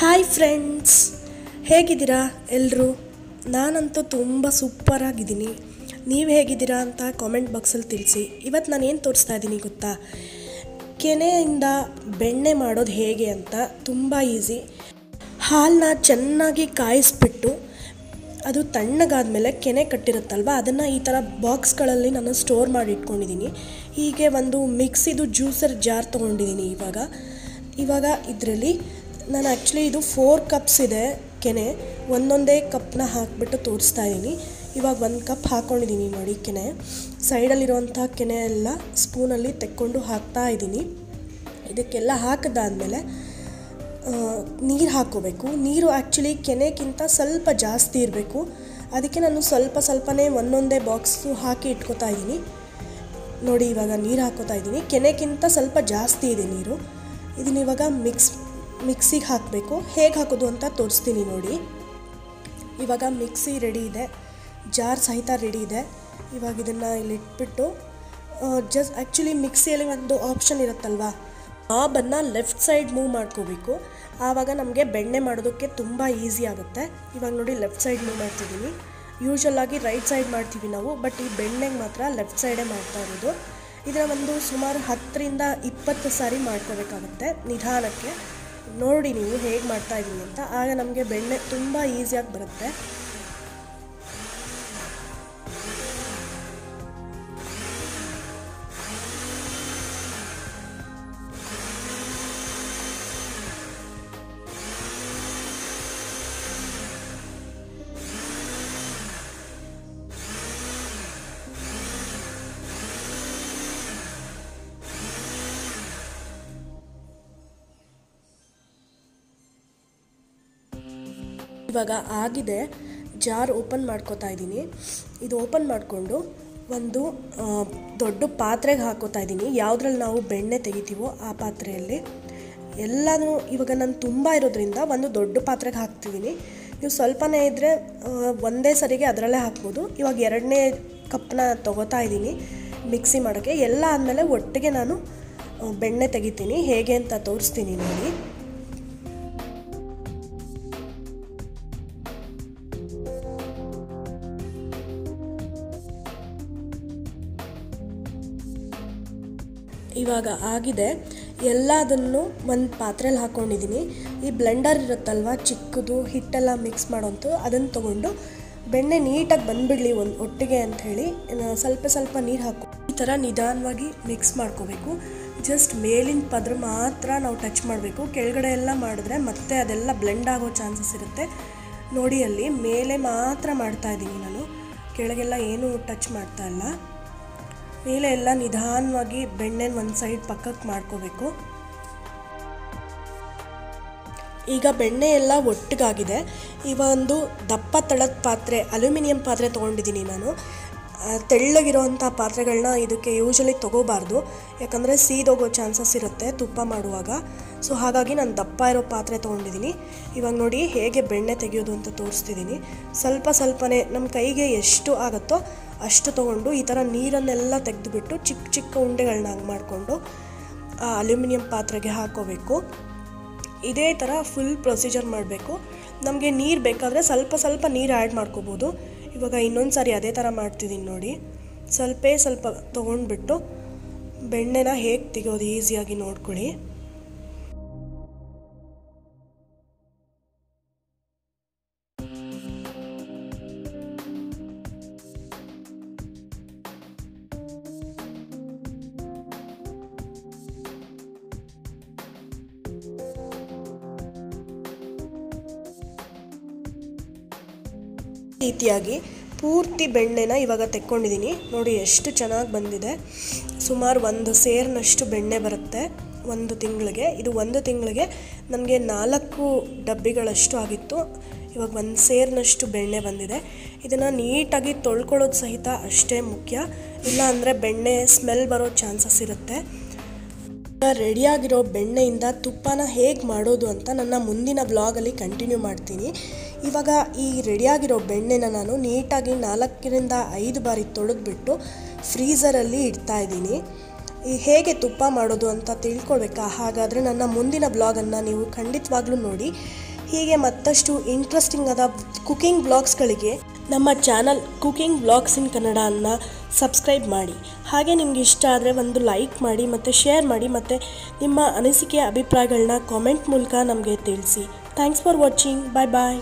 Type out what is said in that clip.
Hi friends ಹೇಗಿದ್ದೀರಾ ಎಲ್ಲರೂ ನಾನಂತೂ ತುಂಬ ಸೂಪರಾಗಿದ್ದೀನಿ ನೀವು ಹೇಗಿದ್ದೀರಾ ಅಂತ ಕಾಮೆಂಟ್ ಬಾಕ್ಸಲ್ಲಿ ತಿಳಿಸಿ. ಇವತ್ತು ನಾನು ಏನು ತೋರಿಸ್ತಾ ಇದ್ದೀನಿ ಗೊತ್ತಾ? ಕೆನೆಯಿಂದ ಬೆಣ್ಣೆ ಮಾಡೋದು ಹೇಗೆ ಅಂತ ತುಂಬ ಈಸಿ ಹಾಲನ್ನ ಚೆನ್ನಾಗಿ ಕಾಯಿಸ್ಬಿಟ್ಟು ಅದು ತಣ್ಣಗಾದ್ಮೇಲೆ ಕೆನೆ ಕಟ್ಟಿರುತ್ತಲ್ವ, ಅದನ್ನು ಈ ಥರ ಬಾಕ್ಸ್ಗಳಲ್ಲಿ ನಾನು ಸ್ಟೋರ್ ಮಾಡಿ ಇಟ್ಕೊಂಡಿದ್ದೀನಿ. ಹೀಗೆ ಒಂದು ಮಿಕ್ಸಿದು ಜ್ಯೂಸರ್ ಜಾರ್ ತೊಗೊಂಡಿದ್ದೀನಿ ಇವಾಗ. ಇವಾಗ ಇದರಲ್ಲಿ ನಾನು ಆ್ಯಕ್ಚುಲಿ ಇದು ಫೋರ್ ಕಪ್ಸ್ ಇದೆ ಕೆನೆ, ಒಂದೊಂದೇ ಕಪ್ನ ಹಾಕಿಬಿಟ್ಟು ತೋರಿಸ್ತಾ ಇದ್ದೀನಿ. ಇವಾಗ ಒಂದು ಕಪ್ ಹಾಕ್ಕೊಂಡಿದ್ದೀನಿ ನೋಡಿ ಕೆನೆ. ಸೈಡಲ್ಲಿರುವಂಥ ಕೆನೆ ಎಲ್ಲ ಸ್ಪೂನಲ್ಲಿ ತೆಕ್ಕೊಂಡು ಹಾಕ್ತಾ ಇದ್ದೀನಿ. ಇದಕ್ಕೆಲ್ಲ ಹಾಕಿದಾದಮೇಲೆ ನೀರು ಹಾಕ್ಕೋಬೇಕು ನೀರು ಆ್ಯಕ್ಚುಲಿ ಕೆನೆಗಿಂತ ಸ್ವಲ್ಪ ಜಾಸ್ತಿ ಇರಬೇಕು. ಅದಕ್ಕೆ ನಾನು ಸ್ವಲ್ಪ ಸ್ವಲ್ಪನೇ ಒಂದೊಂದೇ ಬಾಕ್ಸು ಹಾಕಿ ಇಟ್ಕೋತಾ ಇದ್ದೀನಿ. ನೋಡಿ, ಇವಾಗ ನೀರು ಹಾಕೋತಾ ಇದ್ದೀನಿ. ಕೆನೆಗಿಂತ ಸ್ವಲ್ಪ ಜಾಸ್ತಿ ಇದೆ ನೀರು. ಇದನ್ನ ಇವಾಗ ಮಿಕ್ಸ್ ಮಿಕ್ಸಿಗೆ ಹಾಕಬೇಕು. ಹೇಗೆ ಹಾಕೋದು ಅಂತ ತೋರಿಸ್ತೀನಿ ನೋಡಿ. ಇವಾಗ ಮಿಕ್ಸಿ ರೆಡಿ ಇದೆ. ಜಾರ್ ಸಹಿತ ರೆಡಿ ಇದೆ. ಇವಾಗ ಇದನ್ನು ಇಲ್ಲಿ ಇಟ್ಬಿಟ್ಟು ಜಸ್ಟ್ ಆ್ಯಕ್ಚುಲಿ ಮಿಕ್ಸಿಯಲ್ಲಿ ಒಂದು ಆಪ್ಷನ್ ಇರುತ್ತಲ್ವಾ? ಬನ್ನ ಲೆಫ್ಟ್ ಸೈಡ್ ಮೂವ್ ಮಾಡ್ಕೋಬೇಕು. ಆವಾಗ ನಮಗೆ ಬೆಣ್ಣೆ ಮಾಡೋದಕ್ಕೆ ತುಂಬ ಈಸಿ ಆಗುತ್ತೆ. ಇವಾಗ ನೋಡಿ ಲೆಫ್ಟ್ ಸೈಡ್ ಮೂವ್ ಮಾಡ್ತಿದ್ದೀನಿ. ಯೂಶ್ವಲ್ ಆಗಿ ರೈಟ್ ಸೈಡ್ ಮಾಡ್ತೀವಿ ನಾವು ಬಟ್ ಈ ಬೆಣ್ಣೆಗೆ ಮಾತ್ರ ಲೆಫ್ಟ್ ಸೈಡೇ ಮಾಡ್ತಾ ಇರೋದು. ಇದನ್ನ ಒಂದು ಸುಮಾರು ಹತ್ತರಿಂದ ಇಪ್ಪತ್ತು ಸಾರಿ ಮಾಡ್ಕೋಬೇಕಾಗುತ್ತೆ ನಿಧಾನಕ್ಕೆ. ನೋಡಿ ನೀವು ಹೇಗೆ ಮಾಡ್ತಾ ಇದ್ದೀನಿ ಅಂತ. ಆಗ ನಮಗೆ ಬೆಣ್ಣೆ ತುಂಬ ಈಸಿಯಾಗಿ ಬರುತ್ತೆ. ಇವಾಗ ಆಗಿದೆ. ಜಾರ್ ಓಪನ್ ಮಾಡ್ಕೋತಾ ಇದ್ದೀನಿ. ಇದು ಓಪನ್ ಮಾಡಿಕೊಂಡು ಒಂದು ದೊಡ್ಡ ಪಾತ್ರೆಗೆ ಹಾಕೋತಾ ಇದ್ದೀನಿ. ಯಾವುದ್ರಲ್ಲಿ ನಾವು ಬೆಣ್ಣೆ ತೆಗಿತೀವೋ ಆ ಪಾತ್ರೆಯಲ್ಲಿ. ಎಲ್ಲನೂ ಇವಾಗ ನಾನು ತುಂಬ ಇರೋದ್ರಿಂದ ಒಂದು ದೊಡ್ಡ ಪಾತ್ರೆಗೆ ಹಾಕ್ತಿದ್ದೀನಿ. ನೀವು ಸ್ವಲ್ಪನೇ ಇದ್ದರೆ ಒಂದೇ ಸರಿಗೆ ಅದರಲ್ಲೇ ಹಾಕ್ಬೋದು. ಇವಾಗ ಎರಡನೇ ಕಪ್ನ ತೊಗೋತಾ ಇದ್ದೀನಿ ಮಿಕ್ಸಿ ಮಾಡೋಕ್ಕೆ. ಎಲ್ಲ ಆದಮೇಲೆ ಒಟ್ಟಿಗೆ ನಾನು ಬೆಣ್ಣೆ ತೆಗಿತೀನಿ. ಹೇಗೆ ಅಂತ ತೋರಿಸ್ತೀನಿ ನೋಡಿ. ಇವಾಗ ಆಗಿದೆ. ಎಲ್ಲದನ್ನು ಒಂದು ಪಾತ್ರೆಲಿ ಹಾಕ್ಕೊಂಡಿದ್ದೀನಿ ಈ ಬ್ಲೆಂಡರ್ ಇರುತ್ತಲ್ವ, ಚಿಕ್ಕದು, ಹಿಟ್ಟೆಲ್ಲ ಮಿಕ್ಸ್ ಮಾಡೋಂಥದ್ದು ಅದನ್ನು ತೊಗೊಂಡು ಬೆಣ್ಣೆ ನೀಟಾಗಿ ಬಂದುಬಿಡಲಿ ಒಂದು ಒಟ್ಟಿಗೆ ಅಂಥೇಳಿ ಸ್ವಲ್ಪ ಸ್ವಲ್ಪ ನೀರು ಹಾಕು. ಈ ಥರ ನಿಧಾನವಾಗಿ ಮಿಕ್ಸ್ ಮಾಡ್ಕೋಬೇಕು. ಜಸ್ಟ್ ಮೇಲಿನ ಪದ್ರ ಮಾತ್ರ ನಾವು ಟಚ್ ಮಾಡಬೇಕು. ಕೆಳಗಡೆ ಎಲ್ಲ ಮಾಡಿದ್ರೆ ಮತ್ತೆ ಅದೆಲ್ಲ ಬ್ಲೆಂಡ್ ಆಗೋ ಚಾನ್ಸಸ್ ಇರುತ್ತೆ. ನೋಡಿ ಅಲ್ಲಿ, ಮೇಲೆ ಮಾತ್ರ ಮಾಡ್ತಾ ಇದ್ದೀನಿ ನಾನು. ಕೆಳಗೆಲ್ಲ ಏನೂ ಟಚ್ ಮಾಡ್ತಾ ಇಲ್ಲ. ಮೇಲೆ ಎಲ್ಲ ನಿಧಾನವಾಗಿ ಬೆಣ್ಣೆನ ಒಂದು ಸೈಡ್ ಪಕ್ಕಕ್ಕೆ ಮಾಡ್ಕೋಬೇಕು. ಈಗ ಬೆಣ್ಣೆ ಎಲ್ಲ ಒಟ್ಟಿಗಾಗಿದೆ ಈಗ ಒಂದು ದಪ್ಪ ತಳದ ಪಾತ್ರೆ, ಅಲ್ಯೂಮಿನಿಯಂ ಪಾತ್ರೆ ತೊಗೊಂಡಿದ್ದೀನಿ ನಾನು. ತೆಳ್ಳಗಿರೋಂಥ ಪಾತ್ರೆಗಳನ್ನ ಇದಕ್ಕೆ ಯೂಶಲಿ ತೊಗೋಬಾರ್ದು. ಯಾಕಂದರೆ ಸೀದೋಗೋ ಚಾನ್ಸಸ್ ಇರುತ್ತೆ ತುಪ್ಪ ಮಾಡುವಾಗ. ಸೊ, ಹಾಗಾಗಿ ನಾನು ದಪ್ಪ ಇರೋ ಪಾತ್ರೆ ತೊಗೊಂಡಿದ್ದೀನಿ. ಇವಾಗ ನೋಡಿ ಹೇಗೆ ಬೆಣ್ಣೆ ತೆಗೆಯೋದು ಅಂತ ತೋರಿಸ್ತಿದ್ದೀನಿ. ಸ್ವಲ್ಪ ಸ್ವಲ್ಪನೇ ನಮ್ಮ ಕೈಗೆ ಎಷ್ಟು ಆಗುತ್ತೋ ಅಷ್ಟು ತೊಗೊಂಡು ಈ ಥರ ನೀರನ್ನೆಲ್ಲ ತೆಗೆದುಬಿಟ್ಟು ಚಿಕ್ಕ ಚಿಕ್ಕ ಉಂಡೆಗಳನ್ನ ಹಂಗೆ ಮಾಡಿಕೊಂಡು, ಆ ಅಲ್ಯೂಮಿನಿಯಂ ಪಾತ್ರೆಗೆ ಹಾಕೋಬೇಕು. ಇದೇ ಥರ ಫುಲ್ ಪ್ರೊಸೀಜರ್ ಮಾಡಬೇಕು. ನಮಗೆ ನೀರು ಬೇಕಾದರೆ ಸ್ವಲ್ಪ ಸ್ವಲ್ಪ ನೀರು ಆ್ಯಡ್ ಮಾಡ್ಕೋಬೋದು. ಇವಾಗ ಇನ್ನೊಂದು ಸಾರಿ ಅದೇ ಥರ ಮಾಡ್ತಿದ್ದೀನಿ ನೋಡಿ. ಸ್ವಲ್ಪೇ ಸ್ವಲ್ಪ ತೊಗೊಂಡ್ಬಿಟ್ಟು ಬೆಣ್ಣೆನ ಹೇಗೆ ತೆಗೆಯೋದು ಈಸಿಯಾಗಿ ನೋಡ್ಕೊಳ್ಳಿ. ರೀತಿಯಾಗಿ ಪೂರ್ತಿ ಬೆಣ್ಣೆನ ಇವಾಗ ತೆಕ್ಕೊಂಡಿದ್ದೀನಿ. ನೋಡಿ ಎಷ್ಟು ಚೆನ್ನಾಗಿ ಬಂದಿದೆ. ಸುಮಾರು ಒಂದು ಸೇರಿನಷ್ಟು ಬೆಣ್ಣೆ ಬರುತ್ತೆ ಒಂದು ತಿಂಗಳಿಗೆ. ಇದು ಒಂದು ತಿಂಗಳಿಗೆ ನನಗೆ ನಾಲ್ಕು ಡಬ್ಬಿಗಳಷ್ಟು ಆಗಿತ್ತು. ಇವಾಗ ಒಂದು ಸೇರಿನಷ್ಟು ಬೆಣ್ಣೆ ಬಂದಿದೆ. ಇದನ್ನು ನೀಟಾಗಿ ತೊಳ್ಕೊಳ್ಳೋದು ಸಹಿತ ಅಷ್ಟೇ ಮುಖ್ಯ. ಇಲ್ಲ ಅಂದರೆ ಬೆಣ್ಣೆ ಸ್ಮೆಲ್ ಬರೋ ಚಾನ್ಸಸ್ ಇರುತ್ತೆ. ರೆಡಿಯಾಗಿರೋ ಬೆಣ್ಣೆಯಿಂದ ತುಪ್ಪನ ಹೇಗೆ ಮಾಡೋದು ಅಂತ ನನ್ನ ಮುಂದಿನ ಬ್ಲಾಗಲ್ಲಿ ಕಂಟಿನ್ಯೂ ಮಾಡ್ತೀನಿ. ಇವಾಗ ಈ ರೆಡಿಯಾಗಿರೋ ಬೆಣ್ಣೆನ ನಾನು ನೀಟಾಗಿ ನಾಲ್ಕರಿಂದ ಐದು ಬಾರಿ ತೊಳೆದ್ಬಿಟ್ಟು ಫ್ರೀಝರಲ್ಲಿ ಇಡ್ತಾ ಇದ್ದೀನಿ. ಈ ಹೇಗೆ ತುಪ್ಪ ಮಾಡೋದು ಅಂತ ತಿಳ್ಕೊಳ್ಬೇಕಾ? ಹಾಗಾದರೆ ನನ್ನ ಮುಂದಿನ ಬ್ಲಾಗನ್ನು ನೀವು ಖಂಡಿತವಾಗ್ಲೂ ನೋಡಿ. ಹೀಗೆ ಮತ್ತಷ್ಟು ಇಂಟ್ರೆಸ್ಟಿಂಗ್ ಆದ ಕುಕಿಂಗ್ ಬ್ಲಾಗ್ಸ್ಗಳಿಗೆ ನಮ್ಮ channel cooking blogs in Kannada ಅನ್ನು ಸಬ್ಸ್ಕ್ರೈಬ್ ಮಾಡಿ. ಹಾಗೆ ನಿಮ್ಗೆ ಇಷ್ಟ ಆದರೆ ಒಂದು ಲೈಕ್ ಮಾಡಿ ಮತ್ತು ಶೇರ್ ಮಾಡಿ ಮತ್ತು ನಿಮ್ಮ ಅನಿಸಿಕೆ ಅಭಿಪ್ರಾಯಗಳನ್ನ ಕಾಮೆಂಟ್ ಮೂಲಕ ನಮಗೆ ತಿಳಿಸಿ. Thanks for watching. Bye bye.